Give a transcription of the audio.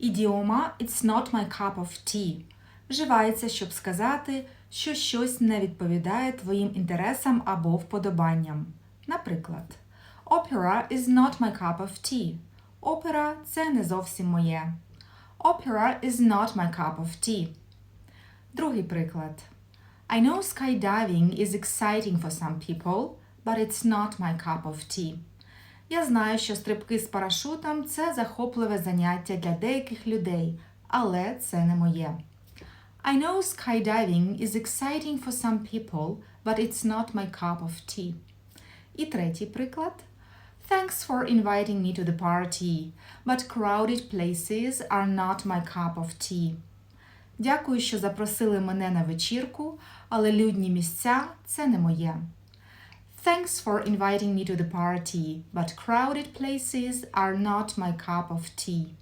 Ідіома It's not my cup of tea вживається, щоб сказати, що щось не відповідає твоїм інтересам або вподобанням. Наприклад, Opera is not my cup of tea. Опера це не зовсім моє. Opera is not my cup of tea. Другий приклад. I know skydiving is exciting for some people, but it's not my cup of tea. Я знаю, що стрибки з парашутом це захопливе заняття для деяких людей, але це не моє. I know skydiving is exciting for some people, but it's not my cup of tea. І третій приклад. Thanks for inviting me to the party, but crowded places are not my cup of tea. Дякую, що запросили мене на вечірку, але людні місця це не моє. Thanks for inviting me to the party, but crowded places are not my cup of tea.